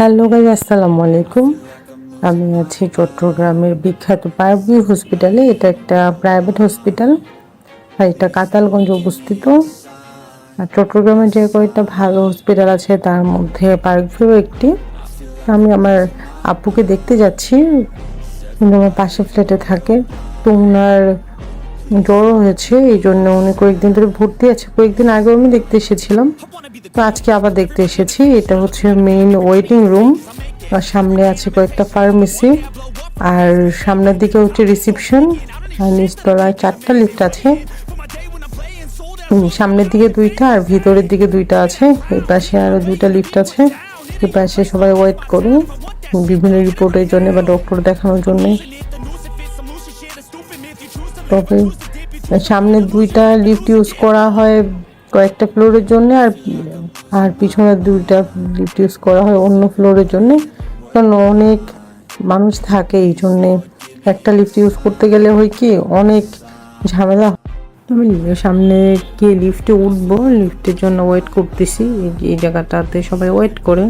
Hello guy আসসালামু আলাইকুম। আমি আছি চট্টগ্রামের বিখ্যাত পারভি হসপিটালে। এটা একটা প্রাইভেট হসপিটাল। আর এটা কাতালগঞ্জ অবস্থিত। আর চট্টগ্রামে যে কয়েকটা ভালো হসপিটাল আছে, তার মধ্যে পার্কভিউ একটি। আমি আমার আপুকে দেখতে যাচ্ছি। আমার পাশে ফ্ল্যাটে থাকে। তো উনার জ্বর হয়েছে, এই জন্য উনি কয়েকদিন ধরে ভর্তি আছে। কয়েকদিন আগেও আমি দেখতে এসেছিলাম। তো আজকে আবার দেখতে এসেছি। এটা হচ্ছে মেইন ওয়েটিং রুম আর সামনে আছে কয়েকটা ফার্মেসি আর সামনের দিকে হচ্ছে রিসিপশন আর নিচতলায় চারটা লিফট আছে। সামনের দিকে দুইটা আর ভিতরের দিকে দুইটা আছে। এই পাশে আরও দুইটা লিফট আছে। এই পাশে সবাই ওয়েট করে। বিভিন্ন রিপোর্টের জন্য বা ডক্টর দেখানোর জন্য। তবে সামনে দুইটা লিফট ইউজ করা হয় কয়েকটা ফ্লোরের জন্য আর আর পিছনে দুইটা লিফট ইউজ করা হয় অন্য ফ্লোরের জন্য। কারণ অনেক মানুষ থাকে এই জন্যে। একটা লিফট ইউজ করতে গেলে হয় কি, অনেক ঝামেলা। আমি সামনে গিয়ে লিফটে উঠবো লিফটের জন্য ওয়েট করতেছি। এই জায়গাটাতে সবাই ওয়েট করে।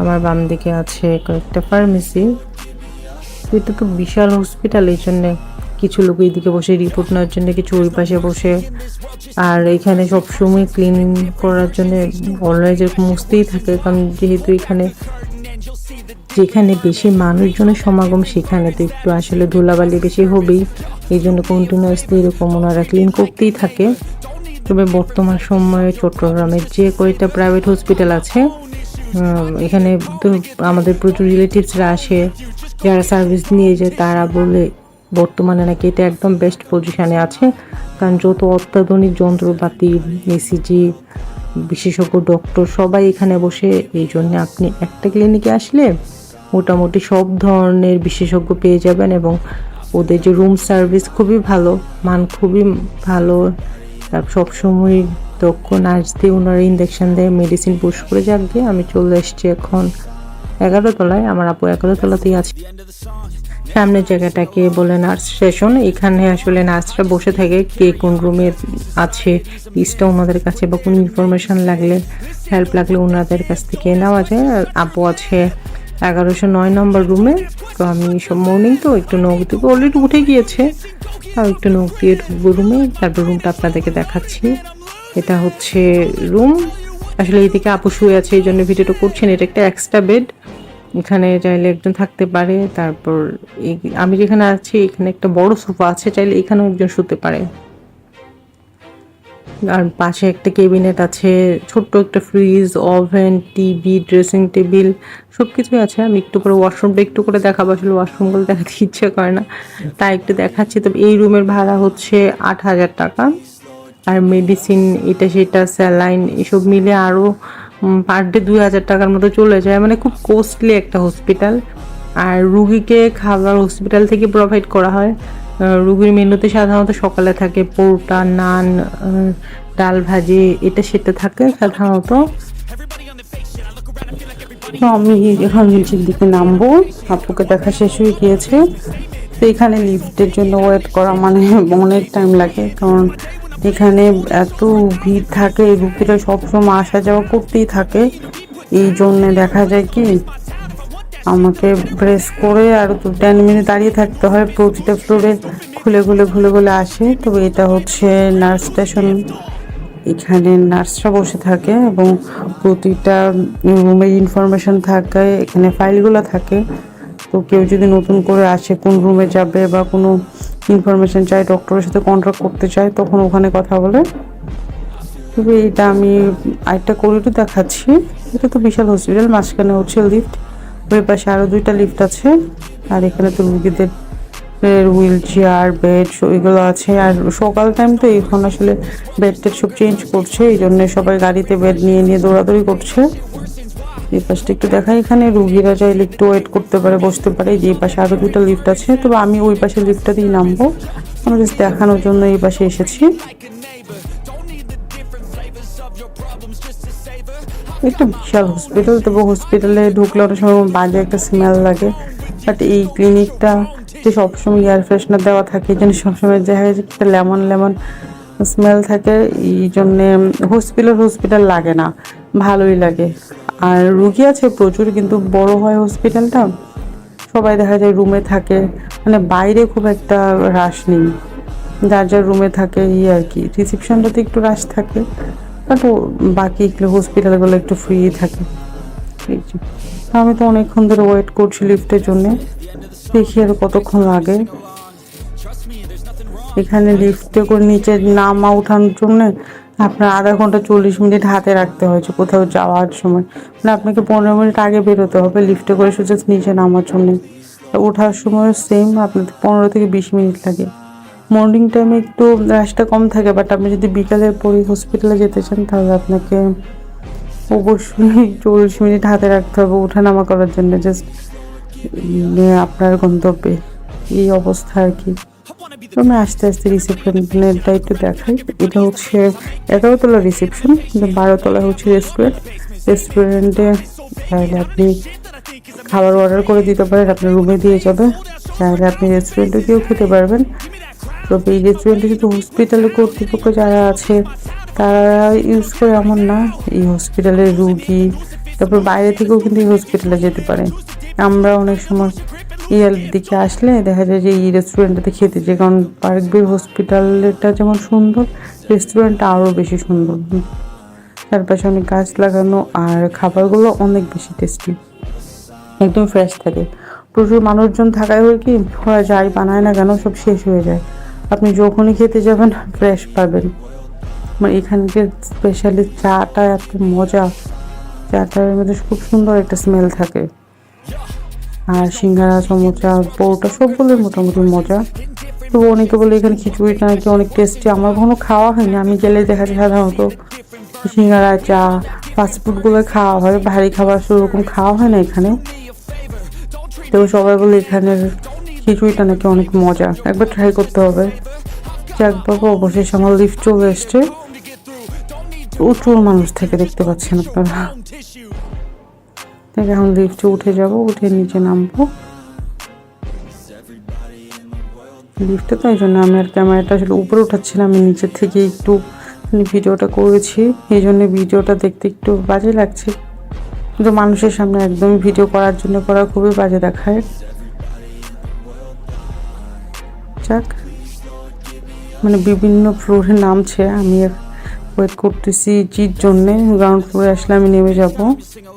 আমার বাম দিকে আছে কয়েকটা ফার্মেসি এটা তো বিশাল হসপিটাল এই জন্যে। কিছু লোক এইদিকে বসে রিপোর্ট নেওয়ার জন্য, কিছু ওই পাশে বসে। আর এখানে সবসময় ক্লিন করার জন্য অলওয়েজ এরকম মুছতেই থাকে, কারণ যেহেতু এখানে যেখানে বেশি মানুষজনের সমাগম সেখানে তো একটু আসলে ধুলাবালি বেশি হবেই। এই জন্য কন্টিনিউয়াসলি এরকম ওনারা ক্লিন করতেই থাকে। তবে বর্তমান সময়ে চট্টগ্রামের যে কয়েকটা প্রাইভেট হসপিটাল আছে এখানে তো আমাদের প্রচুর রিলেটিভসরা আসে। যারা সার্ভিস নিয়ে যায় তারা বলে, বর্তমানে নাকি এটা একদম বেস্ট পজিশানে আছে। কারণ যত অত্যাধুনিক যন্ত্রপাতি এসিজি বিশেষজ্ঞ ডক্টর সবাই এখানে বসে এই জন্য আপনি একটা ক্লিনিকে আসলে মোটামুটি সব ধরনের বিশেষজ্ঞ পেয়ে যাবেন এবং ওদের যে রুম সার্ভিস খুবই ভালো, মান খুবই ভালো। সবসময় দক্ষ নার্স দিয়ে ওনারা ইঞ্জেকশন দেয় মেডিসিন পুশ করে যাক দিয়ে আমি চলে এসেছি এখন। এগারো তলায়, আমার আপু এগারো তলাতেই আছে। সামনের জায়গাটাকে বলে নার্স স্টেশন? এখানে আসলে নার্সরা বসে থাকে কে কোন রুমে আছে লিস্টটা ওনাদের কাছে বা কোনো ইনফরমেশন লাগলে হেল্প লাগলে ওনাদের কাছ থেকে নেওয়া যায়। আর আপু আছে এগারোশো নয় নম্বর রুমে তো আমি সব মর্নিং তো একটু নখ দিব অলরেডি উঠে গিয়েছে। আর একটু নখ দিয়ে ঢুকবো রুমে তারপর রুমটা আপনাদেরকে দেখাচ্ছি। এটা হচ্ছে রুম আসলে এদিকে আপু শুয়ে আছে, এই জন্য ভিডিওটা করছেন। এটা একটা এক্সট্রা বেড এখানে চাইলে একজন থাকতে পারে, তারপর আমি যেখানে আছি, এখানে একটা বড় সোফা আছে, চাইলে এখানেও একজন শুতে পারে। আর পাশে একটা কেবিনেট আছে, ছোট্ট একটা fridge oven TV dressing table সব কিছুই আছে। আমি একটু করে ওয়াশরুমটা একটু করে দেখাবো, আসলে ওয়াশরুমগুলো দেখাতে ইচ্ছে করে না। তাই একটু দেখাচ্ছি। তবে এই রুমের ভাড়া হচ্ছে আট হাজার টাকা। আর মেডিসিন এটা সেটা স্যালাইন এসব মিলে আরও পার ডে দুই হাজার টাকার মতো চলে যায়। মানে খুব কস্টলি একটা হসপিটাল আর রুগীকে খাবার হসপিটাল থেকে প্রোভাইড করা হয়। রুগীর মেনুতে সাধারণত সকালে থাকে পোরটা, নান ডাল ভাজি, এটা সেটা থাকে সাধারণত। তো আমি এখন নিচের দিকে নামবো। আপুকে দেখা শেষ হয়ে গিয়েছে। তো এখানে লিফটের জন্য ওয়েট করা মানে অনেক টাইম লাগে। কারণ এখানে এত ভিড় থাকে এই রুগীরা সবসময় আসা যাওয়া করতেই থাকে। এই জন্য দেখা যায় কি, আমাকে প্রেস করে আর দু টেন মিনিট দাঁড়িয়ে থাকতে হয়, প্রতিটা ফ্লোরে খুলে খুলে খুলে খুলে আসে। তবে এটা হচ্ছে নার্স স্টেশন এখানে নার্সরা বসে থাকে এবং প্রতিটা রুমে ইনফরমেশন থাকে, এখানে ফাইলগুলো থাকে। তো কেউ যদি নতুন করে আসে, কোন রুমে যাবে বা কোনো ইনফরমেশন চাই ডক্টরের সাথে কন্ট্যাক্ট করতে চায় তখন ওখানে কথা বলে। তবে এটা আমি আরেকটা করিডোর দেখাচ্ছি। এটা তো বিশাল হসপিটাল মাঝখানে হচ্ছে লিফট ওই পাশে আরও দুইটা লিফট আছে। আর এখানে তো রুগীদের হুইল চেয়ার বেড এগুলো আছে। আর সকাল টাইম তো এখন আসলে বেড সব চেঞ্জ করছে এই জন্য সবাই গাড়িতে বেড নিয়ে নিয়ে দৌড়াদৌড়ি করছে। এই পাশটা একটু দেখাই এখানে। রুগীরা চাইলে একটু ওয়েট করতে পারে, বসতে পারে। যে এই পাশে আরও দুটো লিফট আছে। তবে আমি ওই পাশে লিফটটা দিয়ে নামবো। আমি জাস্ট দেখানোর জন্য এই পাশে এসেছি। একটা বিশাল হসপিটাল তবে হসপিটালে ঢুকলে অনেক সময় বাজে একটা স্মেল লাগে। বাট এই ক্লিনিকটা যে সবসময় এয়ার ফ্রেশনার দেওয়া থাকে, এই জন্য সবসময় দেখা যায় একটা লেমন লেমন স্মেল থাকে। এই জন্যে হসপিটাল হসপিটাল লাগে না। ভালোই লাগে। আর রুগী আছে প্রচুর, কিন্তু বড় হয় হসপিটালটা সবাই দেখা যায় রুমে থাকে। মানে বাইরে খুব একটা রাশ নেই। যার যার রুমে থাকে ই আর কি। রিসেপশনটাতে একটু রাশ থাকে বাট বাকি হসপিটালগুলো একটু ফ্রি থাকে। আমি তো অনেকক্ষণ ধরে ওয়েট করছি লিফটের জন্যে। দেখি আর কতক্ষণ লাগে। এখানে লিফটে করে নিচে নামা ওঠানোর জন্য আপনার আধা ঘণ্টা চল্লিশ মিনিট হাতে রাখতে হয়েছে কোথাও যাওয়ার সময়। মানে আপনাকে পনেরো মিনিট আগে বেরোতে হবে লিফটে করে সোজা নিচে নামার জন্য। ওঠার সময় সেম আপনার পনেরো থেকে বিশ মিনিট লাগে। মর্নিং টাইমে একটু রাশটা কম থাকে বাট আপনি যদি বিকালের পরে হসপিটালে যেতে চান, তাহলে আপনাকে অবশ্যই চল্লিশ মিনিট হাতে রাখতে হবে ওঠানামা করার জন্য। জাস্ট আপনার গন্তব্যে। এই অবস্থা আর কি। আমি আস্তে আস্তে রিসেপশনটা একটু দেখাই। এটা হচ্ছে এগারো তলা রিসেপশন বারো তলা হচ্ছে রেস্টুরেন্ট রেস্টুরেন্টে চাইলে আপনি খাবার অর্ডার করে দিতে পারেন, আপনার রুমে দিয়ে যাবে। চাইলে আপনি রেস্টুরেন্টে গিয়েও খেতে পারবেন। তবে এই রেস্টুরেন্টে কিন্তু হসপিটালের কর্তৃপক্ষ যারা আছে, তারা ইউজ করে এমন না। এই হসপিটালের রুগী, তারপর বাইরে থেকেও কিন্তু এই হসপিটালে যেতে পারে। আমরা অনেক সময় ইয়ার দিকে আসলে দেখা যায় যে এই রেস্টুরেন্টটাতে খেতে যাই কারণ পার্কবির হসপিটালটা যেমন সুন্দর রেস্টুরেন্টটা আরও বেশি সুন্দর। চারপাশে অনেক গাছ লাগানো আর খাবারগুলো অনেক বেশি টেস্টি একদম ফ্রেশ থাকে। প্রচুর মানুষজন থাকায় হয় কি, ওরা যাই বানায় না কেন সব শেষ হয়ে যায়। আপনি যখনই খেতে যাবেন ফ্রেশ পাবেন। মানে এখানকার স্পেশালি চাটা এত মজা, চাটার মধ্যে খুব সুন্দর একটা স্মেল থাকে। আর সিঙ্গারা, সমোচা, পরোটা সবগুলোই মোটামুটি মজা। তো অনেকে বলে এখানে খিচুড়িটা নাকি অনেক টেস্টি আমার কখনো খাওয়া হয়নি। আমি গেলে দেখা যায় সাধারণত সিঙ্গারা, চা ফাস্টফুডগুলো খাওয়া হয়। ভারী খাবার সেরকম খাওয়া হয় না এখানে। তো সবাই বলে এখানের খিচুড়িটা নাকি অনেক মজা। একবার ট্রাই করতে হবে। যাক বাবা, অবশেষে আমার লিফট চলে এসছে। প্রচুর মানুষ থেকে দেখতে পাচ্ছেন আপনারা। থেকে এখন লিফটে উঠে যাব, উঠে নিচে নামবো। লিফটে তো এই জন্য আমি আর ক্যামেরাটা আসলে উপরে উঠাচ্ছিলাম, আমি নিচের থেকে একটু ভিডিওটা করেছি। এই জন্য ভিডিওটা দেখতে একটু বাজে লাগছে। কিন্তু মানুষের সামনে একদমই ভিডিও করার জন্য করা খুবই বাজে দেখায়। যাক মানে বিভিন্ন ফ্লোরে নামছে, আমি ওয়েট করতেছি জির জন্যে। গ্রাউন্ড ফ্লোরে আসলে আমি নেমে যাব। মানে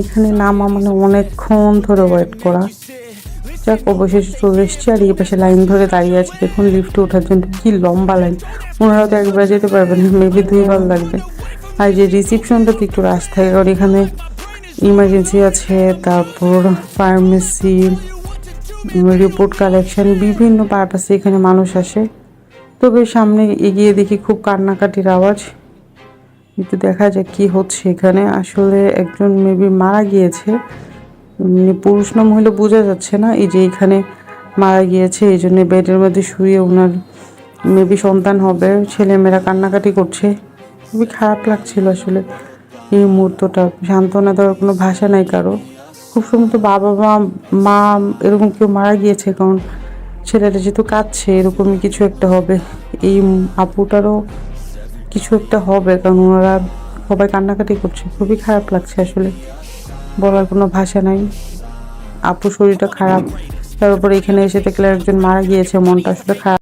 এখানে নামা মানে অনেকক্ষণ ধরে ওয়েট করা। যাক, অবশেষে চলে এসছি আর এই পাশে লাইন ধরে দাঁড়িয়ে আছে। দেখুন লিফটে ওঠার জন্য কি লম্বা লাইন ওনারা তো একবার যেতে পারবেন মেবি দুইবার লাগবে। আর যে রিসিপশনটাতে একটু রাশ থাকে কারণ এখানে ইমার্জেন্সি আছে, তারপর ফার্মেসি রিপোর্ট কালেকশন বিভিন্ন পারপাসে এখানে মানুষ আসে। তবে সামনে এগিয়ে দেখি খুব কান্নাকাটির আওয়াজ। একটু দেখা যাক কি হচ্ছে এখানে। আসলে একজন মেবি মারা গিয়েছে। এমনি পুরুষ না মহিলা বোঝা যাচ্ছে না, এই যে এখানে মারা গিয়েছে, এই জন্য বেডের মধ্যে শুয়ে ওনার মেবি সন্তান হবে, ছেলেমেয়েরা কান্নাকাটি করছে। খুবই খারাপ লাগছিল আসলে এই মুহূর্তটা। সান্ত্বনা দেওয়ার কোনো ভাষা নাই কারও। খুব সম্ভবত বাবা, মা মা এরকম কেউ মারা গিয়েছে, কারণ ছেলেটা যেহেতু কাঁদছে, এরকমই কিছু একটা হবে। এই আপুটারও কিছু একটা হবে, কারণ ওনারা সবাই কান্নাকাটি করছে। খুবই খারাপ লাগছে আসলে। বলার কোনো ভাষা নাই। আপু শরীরটা খারাপ। তার উপরে এখানে এসে দেখলে একজন মারা গিয়েছে, মনটা আসলে খারাপ।